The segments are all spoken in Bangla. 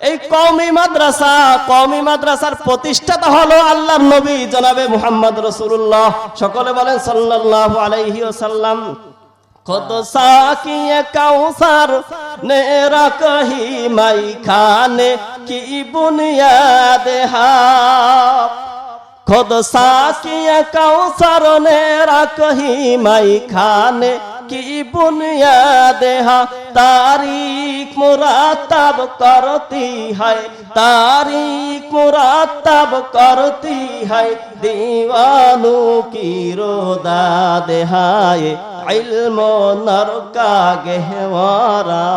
এই কওমি মাদ্রাসা, কওমি মাদ্রাসার প্রতিষ্ঠাতা হলো আল্লাহর নবী জনাবে মুহাম্মদ রসুল্লাহ সকলে বলেন সাল্লাহ আলাইহি সাল্লাম কত সাকিয়ে কাউসার নেরা কহি মাই খানে কি সাকিয়ে কাউসার নেরা কহি মাই খানে की बुनियाद है तारीख मुरातब करती है तारीख मुरातब करती है दीवानों की रोदा देहाय इल्म नर का गहवारा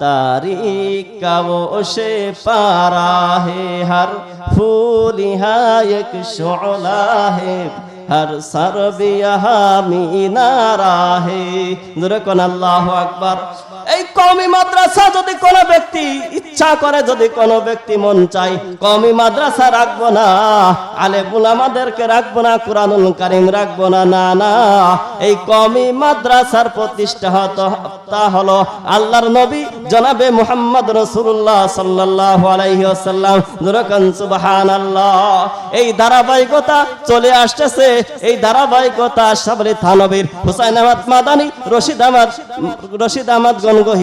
तारीख का वो से पारा है हर फूल यहाँ एक शोला है হর সর্বিয়া মিনা রাহে। কোন আল্লাহ আকবর। কমি মাদ্রাসা যদি কোনো ব্যক্তি ইচ্ছা করে, যদি কোনো ব্যক্তি মন চাই কমি মাদ্রাসা রাখব না আলে বুলামাদেরকে রাখব না, কোরআনুল কারিম রাখব না না না। এই কমি মাদ্রাসার প্রতিষ্ঠা তা হলো আল্লাহর নবী জনাবে মুহাম্মদ রসুল্লাহ সাল্লাহ আলাইসাল্লাম দুরকান সুবহানাল্লাহ। এই ধারাবাহিকতা চলে আসতেছে। এই ধারাবাহিকতা সাবরি থানবীর হুসাইন আহমদ মাদানী, রশিদ আহমদ রশিদ আহমদ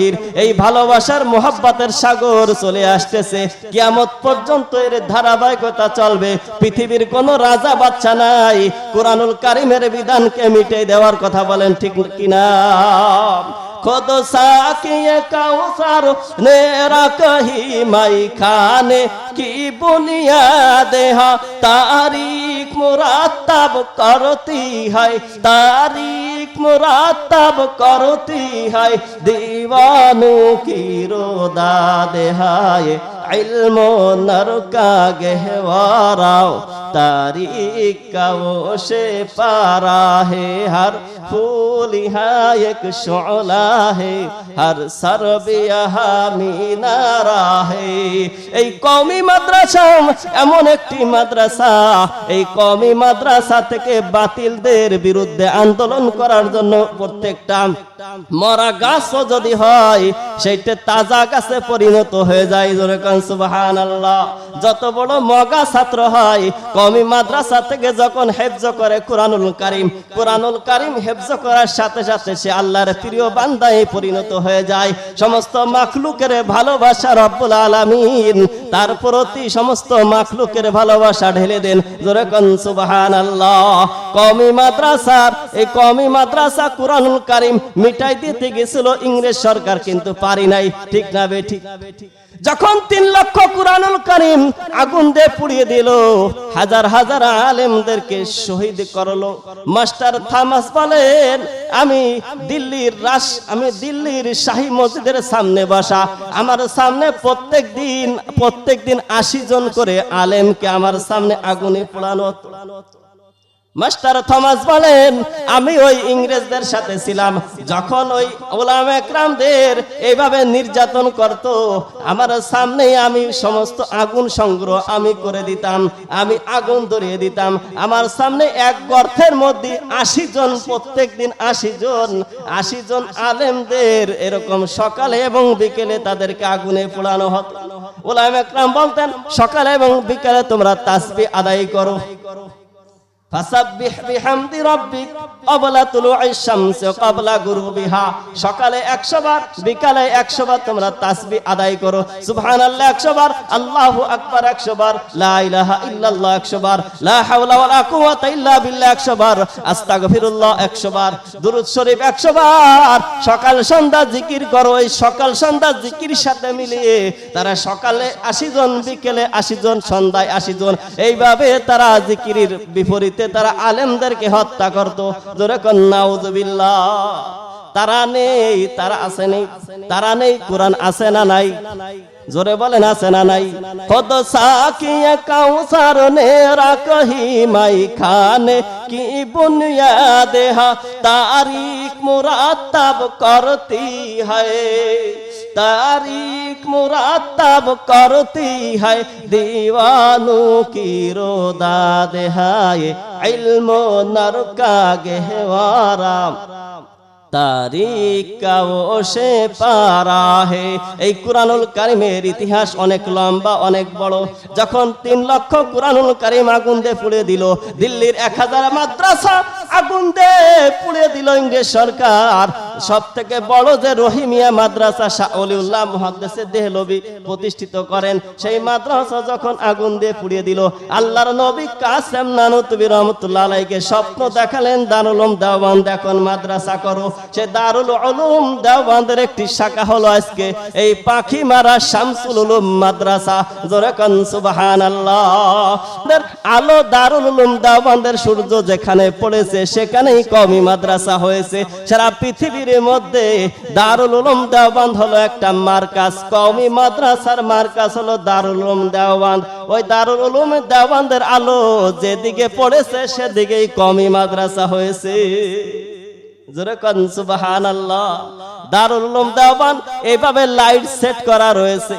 গনগহির এই ভালোবাসার মোহাব্বতের সাগর চলে আসতেছে। কিয়ামত পর্যন্ত এর ধারাবাহিকতা চলবে। পৃথিবীর কোন রাজা বাচ্চা নাই। কোরআনুল কারিমের বিধানকে মিটে দেওয়ার কথা বলেন ঠিক কিনা? खुद साकिय कौसर ने रखी मई खाने की बुनियाद है तारीख मुरातब करती है तारीख मुरातब करती है दीवानों की रोदा देहाय इल्म नर का गहवारा तारीख का वो से पारा है हर फूल यहाँ एक शोला রাহে, হার সারবিয়ামিনা রাহে। এই কমি মাদ্রাসা, এমন একটি মাদ্রাসা, এই কমি মাদ্রাসা থেকে বাতিলদের বিরুদ্ধে আন্দোলন করার জন্য প্রত্যেকটা মরা গাছও যদি হয়, সেইটা তাজা গাছে পরিণত হয়ে যায় সুবাহান যত বড় মগা ছাত্র হয় কমি মাদ্রাসা থেকে যখন হেফজ করে কোরআনুল কারিম কোরআনুল কারিম হেফজ করার সাথে সাথে সে আল্লাহর প্রিয় বান্ধব বান্দায় পরিণত হয়ে যায়। সমস্ত মাখলুকের ভালোবাসা রব্বুল আলামিন, তার প্রতি সমস্ত মাখলুকের ভালোবাসা ঢেলে দেন। যেরকম সুবাহান কমি মাদ্রাসার, এই কমি মাদ্রাসা কোরআনুল কারিম মিটাই দিতে গেছিল, ইংরেজ সরকার কিন্তু পারি নাই। ঠিক না বে, ঠিক। যখন তিন লক্ষ কুরআনুল করিম আগুন দিয়ে পুড়িয়ে দিল, হাজার হাজার আলেমদেরকে শহীদ করল। মাস্টার থামাস বলেন আমি দিল্লির রাস, আমি দিল্লির শাহী মসজিদের সামনে বসা আমার সামনে প্রত্যেক দিন প্রত্যেক দিন আশি জন করে আলেমকে আমার সামনে আগুনে পোড়ানো। মাস্টার থমাস বলেন, আমি ওই ইংরেজদের সাথে ছিলাম। যখন ওই ওলাম একরামদের এইভাবে নির্যাতন করত, আমার সামনে আমি সমস্ত আগুন সংগ্রহ আমি করে দিতাম, আমি আগুন ধরিয়ে দিতাম। আমার সামনে এক গর্তের মধ্যে আশি জন প্রত্যেক দিন আশি জন আশি জন আলেমদের এরকম সকালে এবং বিকেলে তাদেরকে আগুনে পোড়ানো হতো। ওলাম একরাম বলতেন, সকালে এবং বিকেলে তোমরা তাসবি আদায় করো। সকালে 100 বার, বিকালে 100 বার তোমরা আদায় করো। সুবহানাল্লাহ 100 বার, আল্লাহু আকবার 100 বার, লা ইলাহা ইল্লাল্লাহ 100 বার, লা হাওলা ওয়ালা কুওয়াতা ইল্লা বিল্লাহ 100 বার, আস্তাগফিরুল্লাহ 100 বার, দুরূদ শরীফ 100 বার। সকাল সন্ধ্যা জিকির করো, এই সকাল সন্ধ্যা জিকির সাথে মিলিয়ে তারা সকালে 80 জন, বিকেলে 80 জন, সন্ধ্যায় 80 জন, এইভাবে তারা জিকিরের বিপরীতে তারা আলেমদেরকে হত্যা করত। জোরে কন্যাউজবিল্লাহ তারা নেই, তারা আছে নেই। তারা নেই, কোরআন আছে না নাই? জোরে বলেন, আছে না নাই? খোদ সাকিয়ে, কাউসার নে রাখহি মাই খানে কি বুনিয়াদ হা, তারিখ মুরাতব করতি হয়। তারিখ মুরাত্তাব করতি হয়, দিওয়ানো কি রোদা দেহায় ইলম নরকা গেহওয়ারাম তারিখ পারা হে। এই কুরআনুল কারিমের ইতিহাস অনেক লম্বা, অনেক বড়। যখন তিন লক্ষ কুরআনুল কারিম আগুন দিয়ে পুড়ে দিল, দিল্লির এক হাজার মাদ্রাসা আগুন দে পুড়ে দিল ইংরেজ সরকার। সব থেকে বড় যে রহিমিয়া মাদ্রাসা, শাহ অলিউল্লাহ মুহাদ্দেসে দেহলবি প্রতিষ্ঠিত করেন। সেই মাদ্রাসা যখন আগুন দিয়ে পুড়িয়ে দিল, আল্লাহর নবী কাসেম নানুতুবি রহমতুল্লাহ আলাইকে স্বপ্ন দেখালেন, দারুল উলুম দেওবান্দ এখন মাদ্রাসা করো। সে দারুল উলুম দেওবান্দের একটি শাখা হলো আজকে এই পাখি মারা শামসুল উলুম মাদ্রাসা। জোরে কন, সুবহানাল্লাহ। আলো দারুল উলুম দেওবান্দের সূর্য যেখানে পড়েছে, সেখানেই কমি মাদ্রাসা হয়েছে। সারা পৃথিবীর মধ্যে দারুল উলুম দেওবান্দ হলো একটা মার্কাজ। কওমি মাদ্রাসার মার্কাজ হলো দারুল উলুম দেওবান্দ ওই দারুল উলুম দেওবান্দের আলো যেদিকে পড়েছে, সেদিকেই কমি মাদ্রাসা হয়েছে। দারুল উলুম এইভাবে লাইট সেট করা রয়েছে।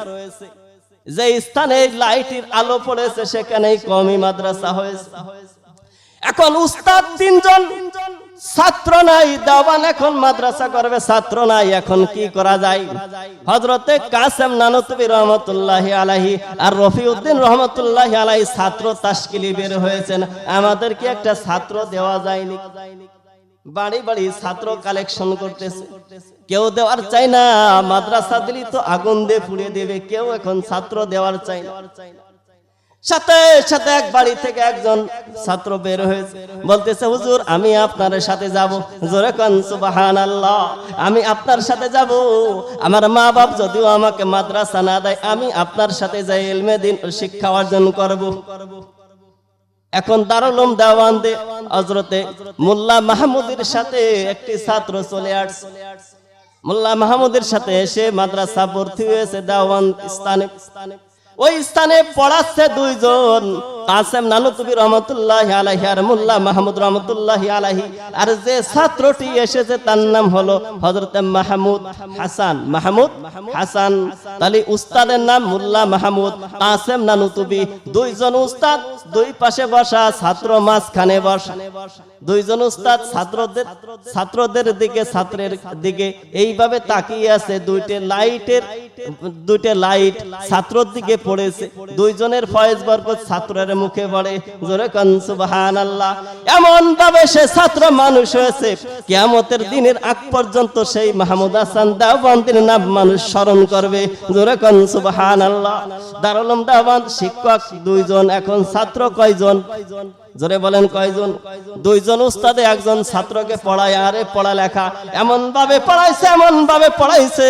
যে স্থানে লাইটের আলো পড়েছে, সেখানেই কমি মাদ্রাসা হয়েছে। এখন উস্তাদ তিনজন ছাত্র নাই, দেওয়ান এখন মাদ্রাসা করবে, ছাত্র নাই, এখন কি করা যায়? হজরতে কাসেম নানতবি রহমতুল্লাহ আলাহি আর রফিউদ্দিন রহমতুল্লাহ আলাহি ছাত্র তাস্কিলি বের হয়েছেন। আমাদের কি একটা ছাত্র দেওয়া যায়নি। বাড়ি বাড়ি ছাত্র কালেকশন করতেছে। কেউ দেওয়ার চাই না, মাদ্রাসা দিলি তো আগুন দিয়ে পুড়িয়ে দেবে, কেউ এখন ছাত্র দেওয়ার চাই না। সাথে সাথে এক বাড়ি থেকে একজন ছাত্র বের হয়েছে। বলতেছে, হুজুর, আমি আপনার সাথে যাব। জোরে কন সুবাহান আল্লাহ আমি আপনার সাথে যাব। আমার মা বাপ যদিও আমাকে মাদ্রাসা না দেয়, আমি আপনার সাথে যাই, এলমে দিন শিক্ষা অর্জন করব। এখন দারুলম দেওয়ান দে হজরতে মোল্লা মাহমুদের সাথে একটি ছাত্র চলে আসছে। মোল্লা মাহমুদের সাথে এসে মাদ্রাসা ভর্তি হয়েছে দেওয়ান স্থানে। ওই স্থানে পড়াচ্ছে দুইজন। কাসেম নানুতুবি রহমতুল্লাহ আলাহি আর মোল্লা মাহমুদ রহমতুল্লাহ আলাহি আর যে ছাত্রটি এসেছে তার নাম হলো হজরত মাহমুদ হাসান। মাহমুদ হাসান। তাহলে উস্তাদের নাম মোল্লা মাহমুদ। কাসেম নানুতুবি, দুইজন উস্তাদ, দুই পাশে বসা ছাত্র মাঝখানে বসা। দুইজন উস্তাদ ছাত্রদের ছাত্রদের দিকে, ছাত্রের দিকে। এইভাবে তাকিয়ে আছে দুইটে লাইটের দুইটা লাইট ছাত্রর দিকে পড়েছে। দুইজনের ফয়েজ বরকত ছাত্রের মুখে পড়ে। জোরে কান এমন ভাবে সে ছাত্র মানুষ হয়েছে। কিয়ামতের দিনের আগ পর্যন্ত সেই মাহমুদ হাসান দাওবন্দির নাম মানুষ স্মরণ করবে। জোরে কান, সুবহানাল্লাহ। দারুল উলুম শিক্ষক, দুইজন, এখন ছাত্র কয়জন? জোরে বলেন কয়জন? দুইজন উস্তাদে, একজন ছাত্রকে পড়ায়। আরে পড়ালেখা এমন ভাবে পড়াইছে এমন ভাবে পড়াইছে।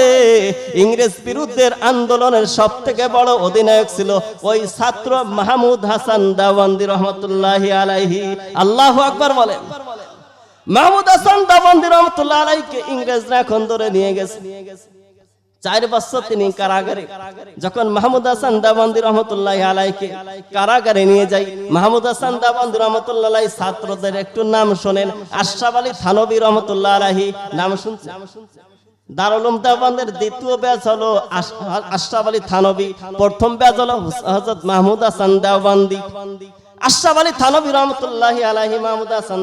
ইংরেজ বিরুদ্ধের আন্দোলনের সব থেকে বড় অধিনায়ক ছিল ওই ছাত্র মাহমুদ হাসান দাওয়ান্দি রহমতুল্লাহি আলাইহি। আল্লাহু আকবার বলেন। মাহমুদ হাসান দাওয়ান্দি রহমতুল্লাহ আলাইকে ইংরেজরা এখন ধরে নিয়ে গেছে। চার বছর তিনি কারাগারে। যখন মাহমুদ হাসান দাবান্দি রহমতুল্লাহ আলাইকে কারাগারে নিয়ে যাই মাহমুদ হাসান দাবান্দি রহমতুল্লাহ ছাত্রদের একটু নাম শোনেন। আশরাফ আলী থানবী রহমতুল্লাহ আলাহি নাম দেওবন্দের দ্বিতীয় ব্যাচ হলো আশরাফ আলী থানবী প্রথম ব্যাচ হলো মাহমুদ হাসান আশরাফ আলী থানবী রহমতুল্লাহ আলাহি মাহমুদ হাসান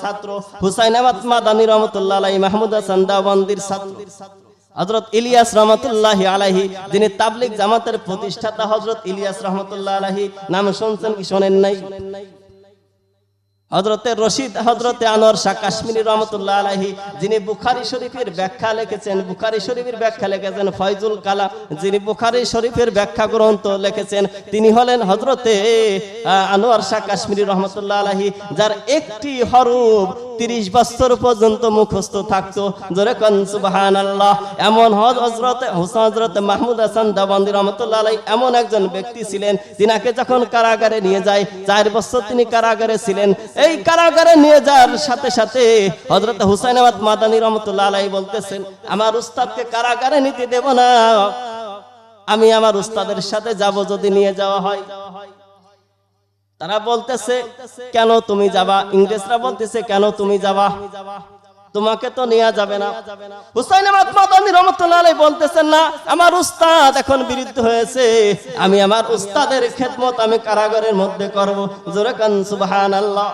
ছাত্র, হুসাইন আহমদ মাদানী রহমতুল্লাহ মাহমুদ হাসান দেওবন্দির ছাত্র। হজরত ইলিয়াস রহমতুল্লাহ আলাহি যিনি তাবলিক জামাতের প্রতিষ্ঠাতা হজরত ইলিয়াস রহমতুল্লাহ আলাহি নাম শুনছেন কি শোনেন নাই? হজরতে রশিদ হজরতে আনোয়ার শাহ কাশ্মীরি রহমতুল্লাহ আলাহি যিনি বুখারি শরীফের ব্যাখ্যা লিখেছেন, বুখারি শরীফের ব্যাখ্যা লিখেছেন, ফয়জুল কালাম, যিনি বুখারি শরীফের ব্যাখ্যা গ্রন্থ লিখেছেন, তিনি হলেন হজরতে আনোয়ার শাহ কাশ্মীরি রহমতুল্লাহ আলাহি যার একটি হরফ তিরিশ বছর পর্যন্ত মুখস্থ থাকতো। জোরে কন সুবাহান আল্লাহ এমন হজ হজরতে হুসান হজরত মাহমুদ হাসান দাবান্দি রহমতুল্লাহ আলাই এমন একজন ব্যক্তি ছিলেন, তিনাকে যখন কারাগারে নিয়ে যায়, চার বছর তিনি কারাগারে ছিলেন এই কারাগারে নিয়ে যাওয়ার সাথে সাথে হজরত হুসাইন আবাদ মাদানী রহমতুল্লাহ আলাই বলতেছেন, আমার উস্তাদকে কারাগারে নিতে দেব না। আমি আমার উস্তাদের সাথে যাব যদি নিয়ে যাওয়া হয়। তারা বলতেছে, কেন তুমি যাবা? ইংরেজরা বলতেছে, কেন তুমি যাবা? তোমাকে তো নেওয়া যাবে না। হুসাইন আমি রহমতুল্লাহ বলতেছেন না, আমার উস্তাদ এখন বিরুদ্ধ হয়েছে, আমি আমার উস্তাদের খেদমত আমি কারাগারের মধ্যে করব। জোরে কান, সুবহানাল্লাহ।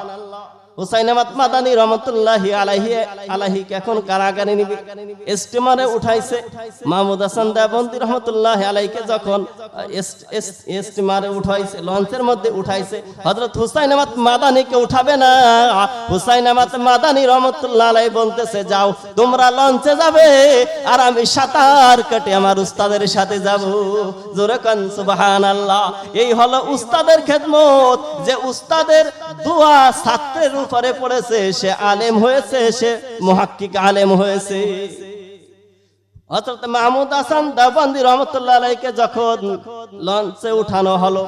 বলতেছে, যাও, তোমরা লঞ্চে যাবে আর আমি সাঁতার কাটে আমার উস্তাদের সাথে যাব। জোরে কান এই হলো উস্তাদের খেদমত, যে উস্তাদের দোয়া ছাত্রের উপরে পড়েছে, সে আলেম হয়েছে, সে মুহাক্কিক আলেম হয়েছে। হযরত মাহমুদ হাসান দেওবন্দি রহমতুল্লাহ আলাইকে যখন লঞ্চে উঠানো হলো,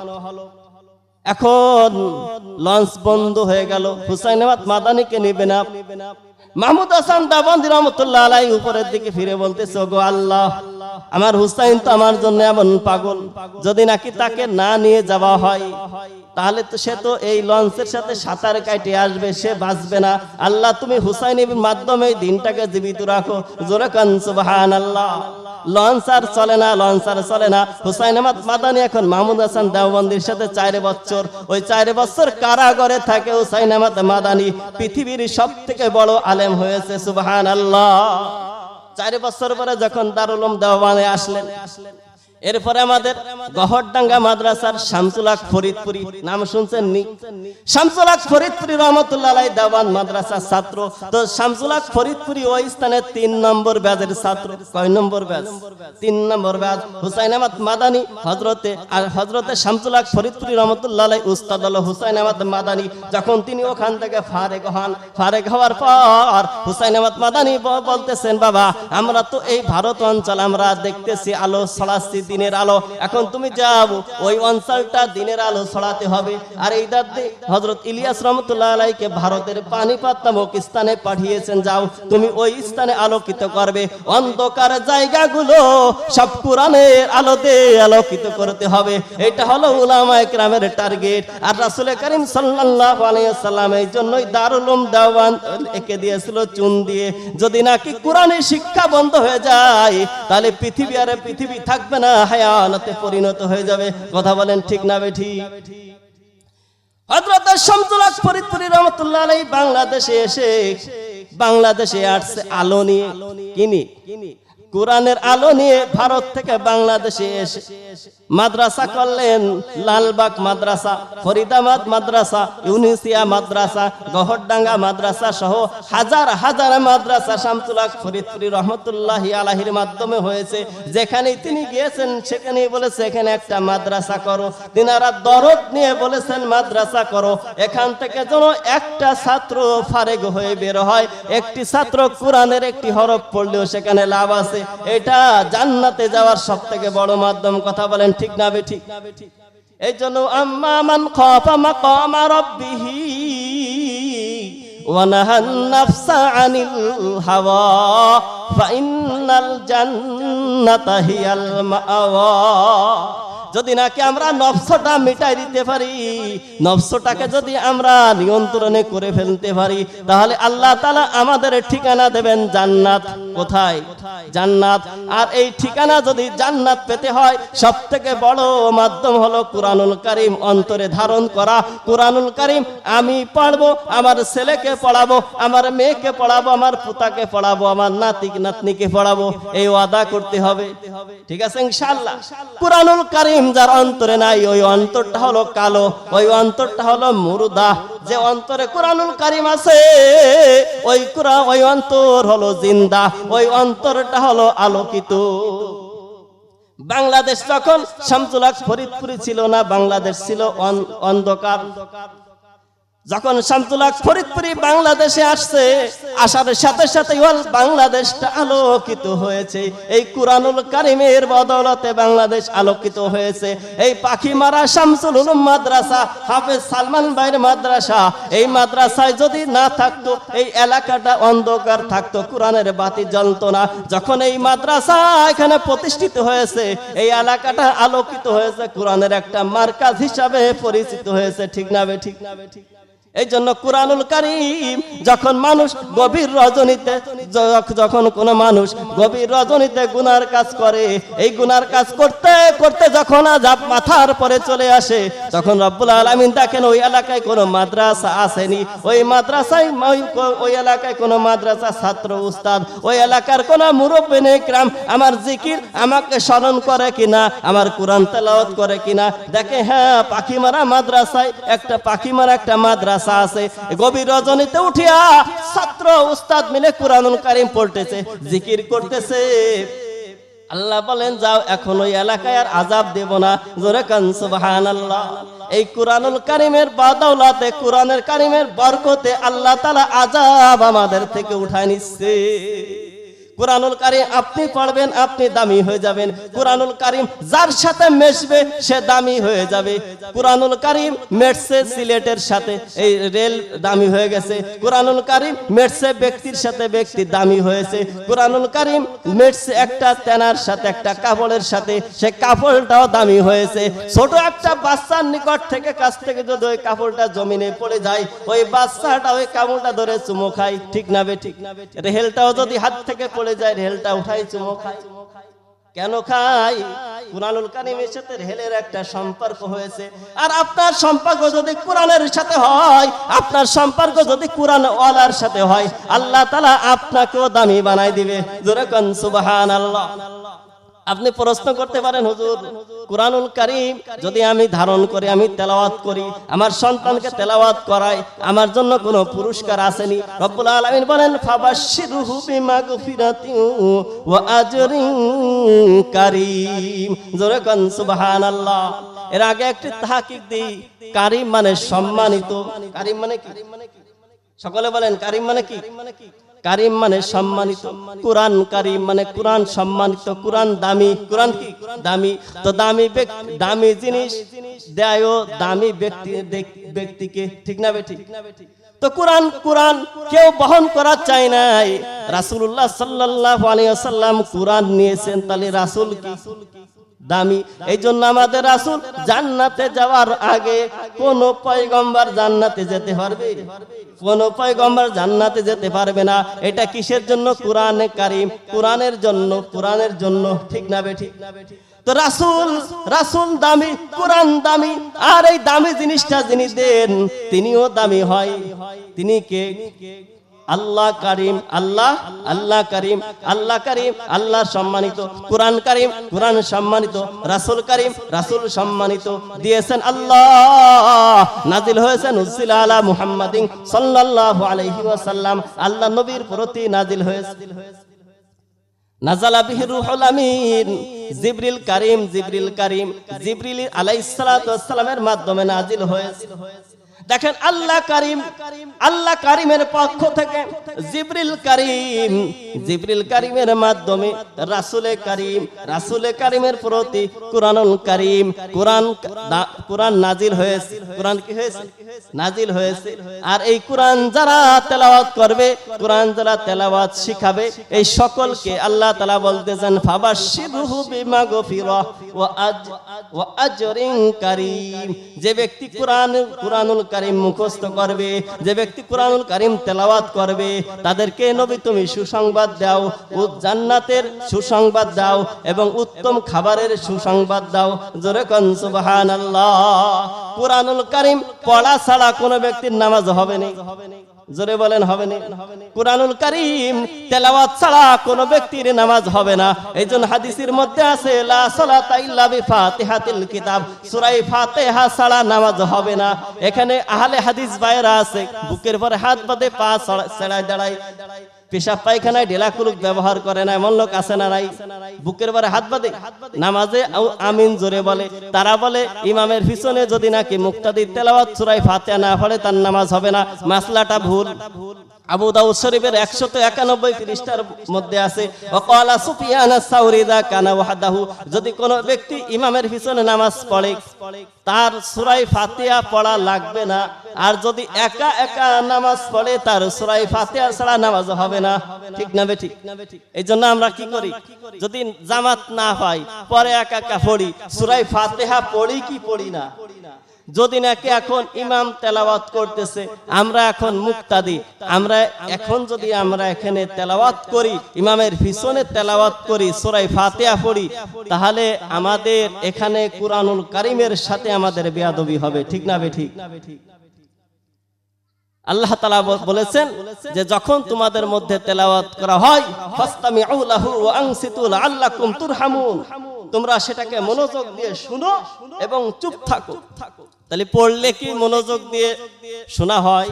এখন লঞ্চ বন্ধ হয়ে গেল। হুসাইন আহমদ মাদানিকে নিবে না। মাহমুদ হাসান দাবন্দি রহমতুল্লাহ আলাই উপরের দিকে ফিরে বলতেছে গো আল্লাহ, আমার হুসাইন তো আমার জন্য এমন পাগল। যদি নাকি তাকে না নিয়ে যাওয়া হয় তাহলে তো সে তো এই লঞ্চের সাথে সাঁতার কাটে আসবে, সে বাঁচবে না। আল্লাহ, তুমি হুসাইনের মাধ্যমে দিনটাকে জীবিত রাখো। জোরে কান সুবহান আল্লাহ লঞ্চ চলে না, লঞ্চ আর চলে না। হুসাইন আহমদ মাদানি এখন মাহমুদ হাসান দেওবন্দির সাথে চার বছর। ওই চার বছর কারাগারে থাকে হুসাইন আহমদ মাদানি। পৃথিবীর সব থেকে বড় আলেম হয়েছে সুবহান আল্লাহ চার বছর পরে যখন দারুলম দেওয়ানে আসলেন এরপরে আমাদের গহরডাঙ্গা মাদ্রাসার শামসুলাক ফরিদপুরি, নাম শুনছেন নি শামসুলাক ফরিদপুরি রহমতুল্লাহ দেওয়ান মাদ্রাসার ছাত্র। তো শামসুলাক ফরিদপুরি ওই স্থানে তিন নম্বর ব্যাজের ছাত্র। কয় নম্বর ব্যাজ তিন নম্বর ব্যাজ হুসাইন আহমদ মাদানি হজরতে আর হজরতে শামসুলাক ফরিদপুরি রহমতুল্লাহ উস্তাদ হলো হুসাইন আহমদ মাদানি। যখন তিনি ওখান থেকে ফারেক হন ফারেক হওয়ার পর হুসাইন আহমদ মাদানি বলতেছেন, বাবা, আমরা তো এই ভারত অঞ্চল, আমরা দেখতেছি আলো ছড়াচ্ছি দিনের আলো। এখন তুমি যাও, ওই অঞ্চলটা দিনের আলো ছড়াতে হবে। আর এই দাদি হজরত ইলিয়াস রহমতুল্লাহ আলাইকে ভারতের পানিপাত নামক স্থানে পাঠিয়েছেন, যাও, তুমি ওই স্থানে আলোকিত করবে। অন্ধকার জায়গাগুলো সব কোরআনের আলোতে আলোকিত করতে হবে। এটা হলো উলামা একরামের টার্গেট। আর রাসূল করিম সাল্লাল্লাহু আলাইহি সাল্লাম এই জন্যই দারুল উলুম দেওয়ান একে দিয়েছিল চুন দিয়ে। যদি নাকি কোরআনের শিক্ষা বন্ধ হয়ে যায়, তাহলে পৃথিবী আর পৃথিবী থাকবে না। হায়ানাতে পরিণত হয়ে যাবে। কথা বলেন ঠিক না বেঠি? ফরিদপুরি বাংলাদেশে এসে, বাংলাদেশে আসছে আলো নিয়ে? কোরআনের আলো নিয়ে ভারত থেকে বাংলাদেশে এসে। মাদ্রাসা করলেন, লালবাগ মাদ্রাসা, ফরিদাবাদ মাদ্রাসা, ইউনিসিয়া মাদ্রাসা, গহরডাঙ্গা মাদ্রাসা সহ হাজার হাজার মাদ্রাসা শামসুলাক ফরিদপুরি রহমতুল্লাহি আলাহির মাধ্যমে হয়েছে। যেখানেই তিনি গিয়েছেন, সেখানেই বলেছে, এখানে একটা মাদ্রাসা করো। তিনারা দরদ নিয়ে বলেছেন, মাদ্রাসা করো। এখান থেকে যেন একটা ছাত্র ফারেগ হয়ে বের হয়। একটি ছাত্র কোরআনের একটি হরফ পড়লেও সেখানে লাভ আছে। এটা জান্নাতে যাওয়ার সব থেকে বড় মাধ্যম। কথা বলেন ঠিক না বেঠিক এই জন্য মান খাফা মাকামা রাব্বিহি ওয়া নাহান নাফসা আনিল হাওয়া ফা ইন্নাল জান্নাতা হিয়াল মাওয়া। যদি নাকি আমরা নফসটা মিটাই দিতে পারি, নফসটাকে যদি আমরা নিয়ন্ত্রণে করে ফেলতে পারি, তাহলে আল্লাহ তালা আমাদের ঠিকানা দেবেন জান্নাত। কোথায়? জান্নাত। আর এই ঠিকানা যদি জান্নাত পেতে হয় সব থেকে বড় মাধ্যম হলো কোরআনুল কারিম অন্তরে ধারণ করা। কোরআনুল কারিম আমি পড়ব, আমার ছেলেকে পড়াবো, আমার মেয়েকে পড়াবো, আমার পুতাকে পড়াবো, আমার নাতি নাতনিকে পড়াবো। এই ওয়াদা করতে হবে। ঠিক আছে ইনশাল্লাহ কোরআনুল কারিম যার অন্তরে নাই, ওই অন্তরটা হলো কালো, ওই অন্তরটা হলো মুরুদা। যে অন্তরে কোরআনুল কারিম আছে, ওই কোরআন ওই অন্তর হলো জিন্দা, ওই অন্তরটা হলো আলোকিত। বাংলাদেশ যখন শামসুল ফরিদপুরি ছিল না, বাংলাদেশ ছিল অন্ধকার। যখন শামসুলাক ফরিদপুরি বাংলাদেশে আসছে, আসার সাথে সাথে বাংলাদেশটা আলোকিত হয়েছে। এই কুরআনুল কারিমের বদলতে বাংলাদেশ আলোকিত হয়েছে। এই পাখি মারা শামসুল মাদ্রাসা, হাফেজ সালমান ভাইয়ের মাদ্রাসা, এই মাদ্রাসায় যদি না থাকতো, এই এলাকাটা অন্ধকার থাকতো, কোরআনের বাতি জ্বলতো না। যখন এই মাদ্রাসা এখানে প্রতিষ্ঠিত হয়েছে, এই এলাকাটা আলোকিত হয়েছে, কোরআনের একটা মার্কাজ হিসাবে পরিচিত হয়েছে। ঠিক না ঠিক না ঠিক এই জন্য কোরআনুল কারিম যখন মানুষ গভীর রজনীতে যখন কোনো মানুষ গভীর রজনীতে গুনার কাজ করে, এই গুনার কাজ করতে করতে যখন আজাব মাথার পরে চলে আসে, তখন রব্বুল আলমিন দেখেন ওই এলাকায় কোনো মাদ্রাসা আসেনি। ওই মাদ্রাসায় ওই এলাকায় কোনো মাদ্রাসা ছাত্র উস্তাদ, ওই এলাকার কোনো মুরব্বী নেকরাম আমার জিকির আমাকে স্মরণ করে কিনা, আমার কোরআন তেলাওয়াত করে কিনা। দেখে হ্যাঁ পাখিমারা মাদ্রাসায়, একটা পাখিমারা একটা মাদ্রাসা আছে। গভীর রজনীতে উঠিয়া ছাত্র উস্তাদ মিলে কোরআনুল কারিম পড়তেছে, জিকির করতেছে। আল্লাহ বলেন, যাও, এখন ওই এলাকায় আর আজাব দেব না। জোরে কান, সুবহানাল্লাহ। এই কোরআনুল কারিমের বাদাউলাতে কোরআনের কারিমের বরকতে আল্লাহ তাআলা আজাব আমাদের থেকে উঠায় নিচ্ছে। কোরআনুল কারিম আপনি পড়বেন, আপনি দামি হয়ে যাবেন। কোরআনুল কারিম যার সাথে মেশবে, সে দামি হয়ে যাবে। কোরআনুল কারিম মেটছে সিলেটের সাথে এই রেল দামি হয়ে গেছে। কোরআনুল কারিম মেটছে ব্যক্তির সাথে ব্যক্তি দামি হয়েছে। কোরআনুল কারিম মেটছে একটা তেনার সাথে, একটা কাপড়ের সাথে, সে কাপড়টাও দামি হয়েছে। ছোট একটা বাচ্চার নিকট থেকে, কাছ থেকে যদি ওই কাপড়টা জমিনে পড়ে যায়, ওই বাচ্চাটা ওই কাপড়টা ধরে চুমো খায়, ঠিক না বে ঠিক? রেহেলটাও যদি হাত থেকে পড়ে যায় রেলটা উঠাই, চুমো খায় কেন খাই? কোরআনুল কানিমের সাথে রেলের একটা সম্পর্ক হয়েছে। আর আপনার সম্পর্ক যদি কোরআনের সাথে হয়, আপনার সম্পর্ক যদি কোরআন ওয়ালার সাথে হয়, আল্লাহ তালা আপনাকেও দামি বানাই দিবে। জোরে কন সুবাহান আল্লাহ আপনি প্রশ্ন করতে পারেন, হুজুর, কোরআনুল কারিম যদি আমি ধারণ করি, আমি তেলাওয়াত করি, আমার সন্তানকে তেলাওয়াত করাই আমার জন্য কোনো পুরস্কার আসেনি, রব্বুল আলামিন বলেন, ফাবাশশিরহু বিমাগফিরাতিন ওয়া আজরিন কারীম। জোরে কোন, সুবহানাল্লাহ। এর আগে একটি তাহকিক দেই, কারিম মানে সম্মানিত। কারিম মানে কি? সকলে বলেন, কারিম মানে কি? কারিম মানে সম্মানিত, কোরআন কারিম মানে কোরআন সম্মানিত, কোরআন দামি, কোরআন কি? দামি। তো দামি দামি জিনিস দেয়ও দামি ব্যক্তি ব্যক্তিকে, ঠিক না বেঠিক? তো কোরআন কোরআন কেউ বহন করা চায় নাই। রাসূলুল্লাহ সাল্লাল্লাহু আলাইহি ওয়াসাল্লাম কোরআন নিয়েছেন, তাহলে রাসূল কি? দামি। এই জন্য আমাদের রাসূল জান্নাতে যাওয়ার আগে কোন পয়গম্বর জান্নাতে যেতে পারবে? কোন পয়গম্বর জান্নাতে যেতে পারবে না। এটা কিসের জন্য? কোরআনে কারিম। কোরআনের জন্য কোরআনের জন্য। ঠিক না বে ঠিক? তো রাসূল রাসূল দামি, কোরআন দামি। আর এই দামি জিনিসটা যিনি দেন, তিনিও দামি হয়। তিনি কে? আল্লাহ কারিম, আল্লাহ আল্লাহ করিম আল্লাহ করিম, আল্লাহ সম্মানিত। কোরআন করিম, কোরআন সম্মানিত। রাসূল করিম, রাসূল সম্মানিত। দিয়েছেন আল্লাহ। নাজিল হয়েছেন উসিল আলা মুহাম্মাদিন সাল্লাল্লাহু আলাইহি ওয়াসাল্লাম। আল্লাহ নবীর প্রতি নাজিল হয়েছে। নাজালা বিহি রুহুল আমিন। জিবরিল কারিম জিবরিল কারিম, জিবরিল আলাইহিস সালাতু ওয়াস সালামের মাধ্যমে নাজিল হয়েছে। দেখেন আল্লাহ কারিম, আল্লাহ কারিমের পক্ষ থেকে জিবরিল কারিম, জিবরিল কারিমের মাধ্যমে রাসূলে কারিম, রাসূলে কারিমের প্রতি কোরআনুল কারিম, কোরআন কোরআন নাজিল হয়েছে। কোরআন কি হয়েছে? নাজিল হয়েছে। আর এই কোরআন যারা তেলাওয়াত করবে, কোরআন যারা তেলাওয়াত শিখাবে, এই সকলকে আল্লাহ তাআলা বলতেছেন, ফাবাশশিরহু বিমাগফিরা ওয়া আজ, ওয়া আজরিন কারীম। যে ব্যক্তি কোরআন, কোরআনুল কারীম মুখস্থ করবে, যে ব্যক্তি কোরআনুল কারিম তেলাওয়াত করবে, তাদেরকে নবী তুমি সুসংবাদ দাও জান্নাতের সুসংবাদ দাও এবং উত্তম খাবারের সুসংবাদ দাও। জোরে কন, সুবহানাল্লাহ। কোরআনুল কারিম পড়া ছাড়া কোনো ব্যক্তির নামাজ হবে না। জোরে বলেন, হবে না? কোরআনুল কারীম তেলাওয়াত ছাড়া কোন ব্যক্তির নামাজ হবে না। এইজন হাদিসের মধ্যে আছে, লা সালাতা ইল্লা বিফাতিহাতিল কিতাব। সূরা ফাতিহা ছাড়া নামাজ হবে না। এখানে আহলে হাদিস ভাইরা আছে, বুকের পরে হাত বাঁধে পা ছড়ায় দাঁড়ায়। পেশাব পায়খানায় ডেলা কুলুক ব্যবহার করে না, এমন লোক আছে না নাই। বুকের বারে হাত বাঁধে। নামাজে আমিন জোরে বলে। তারা বলে, ইমামের পিছনে যদি নাকি মুক্তাদির তেলাওয়াত সুরাই ফাতিহা না পড়ে, তার নামাজ হবে না। মাসলাটা ভুল। আবু দাউদ শরীফের একশত একানব্বই পৃষ্ঠার মধ্যে আছে, ওয়াকালা সুফিয়ান আস-সাউরি দা কানা ওয়াহদাহু যদি কোনো ব্যক্তি ইমামের পিছনে নামাজ পড়ে, তার সূরা ফাতিহা পড়া লাগবে না। আর যদি একা একা নামাজ পড়ে, তার সুরাই ফাতিহা ছাড়া নামাজ হবে না। ঠিক না বে ঠিক? এই জন্য আমরা কি করি? যদি জামাত না পাই পরে একা একা পড়ি সুরাই ফাতিহা পড়ি কি পড়ি না? যদি নাকি এখন ইমাম তেলাওয়াত করতেছে, আমরা এখন মুক্তাদি। আমরা এখন যদি আমরা এখানে তেলাওয়াত করি, ইমামের পিছনে তেলাওয়াত করি সুরাই ফাতিহা পড়ি, তাহলে আমাদের এখানে কুরআনুল কারিমের সাথে আমাদের বেয়াদবি হবে, ঠিক না ঠিক আল্লাহ তালা বলেছেন যে যখন তোমাদের মধ্যে তেলাওয়াত করা হয় ফাস্তামিউ লাহু ওয়া আনসিতু লাআল্লাকুম তুরহামুন। তোমরা সেটাকে মনোযোগ দিয়ে শুনো এবং চুপ থাকো। তাহলে পড়লে কি মনোযোগ দিয়ে শোনা হয়,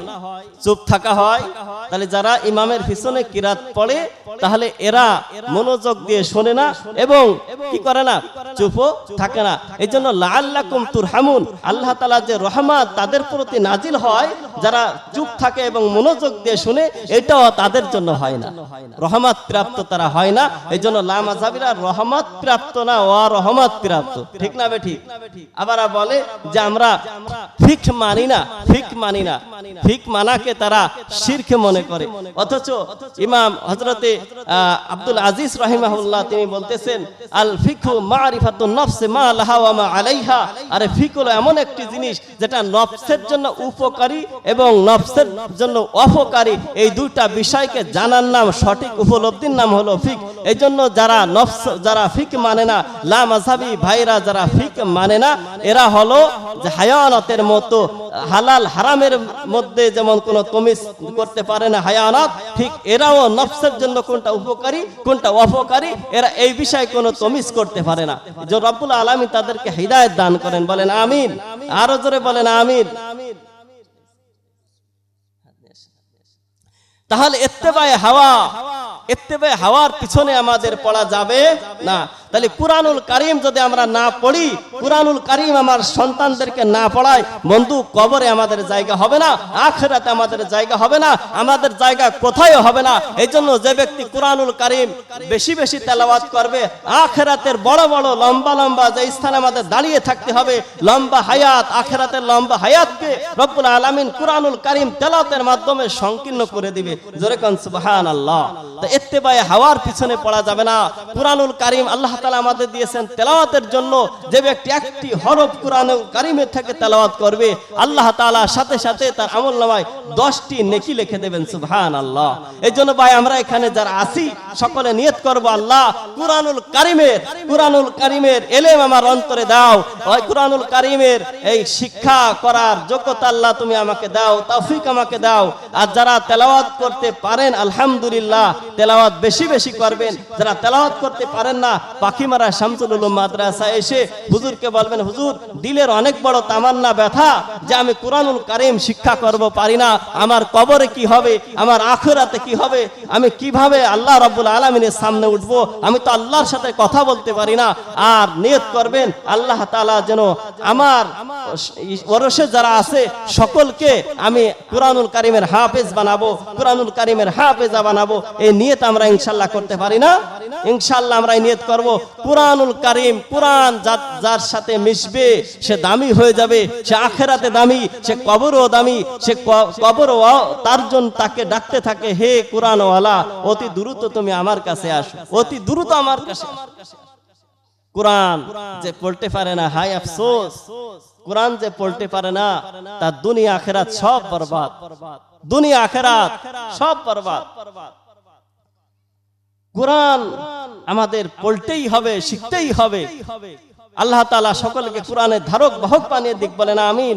চুপ থাকা হয়? তাহলে যারা ইমামের পিছনে কিরাত পড়ে, তাহলে এরা মনোযোগ দিয়ে শোনে না এবং কি করে না? চুপও থাকে না। এই জন্য লাল্লাকুম তুরহামুন। আল্লাহ তালা যে রহমাত তাদের প্রতি নাজিল হয়, যারা চুপ থাকে এবং মনোযোগ দিয়ে শুনে, এটাও তাদের জন্য হয় না। রহমত প্রাপ্ত তারা হয় না। এই জন্য লামাজাবিরা রহমত প্রাপ্ত না ও রহমত প্রাপ্ত। ঠিক না বেঠি? আবার বলে যে আমরা ফিক মানি না, ফিক মানি না, ফিক মানাকে তারা মনে করে। অথচ ইমাম হজরতে আব্দুল আজিজ রহিমাহুল্লাহ তিনি বলতেছেন, আল মারিফাতুন নফসে মা আলাইহা। আরে ফিক হলো এমন একটি জিনিস যেটা নফসের জন্য উপকারী এবং নফসের জন্য অপকারী। এই দুইটা বিষয়কে জানার নাম সঠিক উপলব্ধির নাম হলো ফিক। এই জন্য যারা নফস, যারা ফিক মানে না, লা মাযহাবি ভাইরা যারা ফিক মানে না, এরা হলো যে হায়ানাতের মতো হালাল হারামের মধ্যে যেমন কোনো তমিজ করতে পারে না হায়ানাত, ঠিক এরাও নফসের জন্য কোনটা উপকারী, কোনটা অপকারী, এরা এই বিষয়ে কোনো তমিজ করতে পারে না। যে রব্বুল আলামিন তাদেরকে হিদায়ত দান করেন, বলেন আমিন। আরও জোরে বলেন আমিন। তাহলে এত্তেবায় হাওয়া, এত্তেবায় হাওয়ার পিছনে আমাদের পড়া যাবে না। তাহলে কুরআনুল কারিম যদি আমরা না পড়ি, কুরআনুল কারিম আমার সন্তানদেরকে না পড়াই বন্ধু, কবরে আমাদের জায়গা হবে না, আখেরাতে আমাদের জায়গা হবে না, আমাদের জায়গা কোথায় হবে না? এই যে ব্যক্তি কুরআনুল কারিম বেশি বেশি তেলাওয়াত করবে, আখেরাতের বড় বড় লম্বা লম্বা যে স্থানে আমাদের দাঁড়িয়ে থাকতে হবে, লম্বা হায়াত, আখেরাতের লম্বা হায়াতকে রব্বুল আলামিন কুরআনুল কারিম তেলাওয়াতের মাধ্যমে সংকীর্ণ করে দিবে। জোরে কোন, সুবহানাল্লাহ। তো ইত্তেবায়ে হাওয়ার পিছনে পড়া যাবে না। কুরআনুল কারিম আল্লাহ আমাদের দিয়েছেন তেলাওয়াতের জন্য। যে ব্যক্তি একটি হরফ কারিমের থেকে তেলাওয়াত করবে, আল্লাহ তাআলা সাথে সাথে তার আমল নামায় 10টি নেকি লিখে দেবেন, সুবহানাল্লাহ। এই জন্য ভাই, আমরা এখানে যারা আছি, সকলে নিয়ত করব, আল্লাহ কুরআনুল কারিমের কুরআনুল কারিমের আমার অন্তরে দাও। কুরআনুল কারিমের এই শিক্ষা করার যোগ্যতা আল্লাহ তুমি আমাকে দাও, তৌফিক আমাকে দাও। আর যারা তেলাওয়াত করতে পারেন, আলহামদুলিল্লাহ, তেলাওয়াত বেশি বেশি করবেন। যারা তেলাওয়াত করতে পারেন না পাখিমারা শামসুল উলুম মাদ্রাসা এসে হুজুরকে বলবেন, হুজুর, দিলের অনেক বড় তামান্না, ব্যথা যে আমি কুরআনুল কারিম শিক্ষা করব পারি না। আমার কবরে কি হবে? আমার আখেরাতে কি হবে? আমি কীভাবে আল্লাহ রাব্বুল আলামিনের সামনে উঠবো? আমি তো আল্লাহর সাথে কথা বলতে পারি না। আর নিয়ত করবেন, আল্লাহ তাআলা যেন আমার ওরসে যারা আছে সকলকে আমি কুরআনুল কারিমের হাফেজ বানাবো, কুরআনুল কারিমের হাফেজা বানাবো। এই নিয়ত আমরা ইনশাল্লাহ করতে পারি না। ইনশাল্লাহ আমরা নিয়ত করব। কুরআনুল কারিম, কুরআন যার সাথে মিশবে, সে দামি হয়ে যাবে, সে আখেরাতে দামি, সে কবরও দামি, সে কবরও তার জন্য তাকে ডাকতে থাকে, হে কুরআনওয়ালা, অতি দ্রুত তুমি আমার কাছে আসো, অতি দ্রুত আমার কাছে। কোরআন যে পড়তে পারে না হাই আফসোস। কোরআন যে পড়তে পারে না, তার দুনিয়া আখেরাত সব বরবাদ। দুনিয়া আখেরাত সব বরবাদ। কোরআন আমাদের পড়তেই হবে, শিখতেই হবে। আল্লাহ তালা সকলকে কোরআনের ধারক বাহক বানিয়ে দিক বলে না আমিন।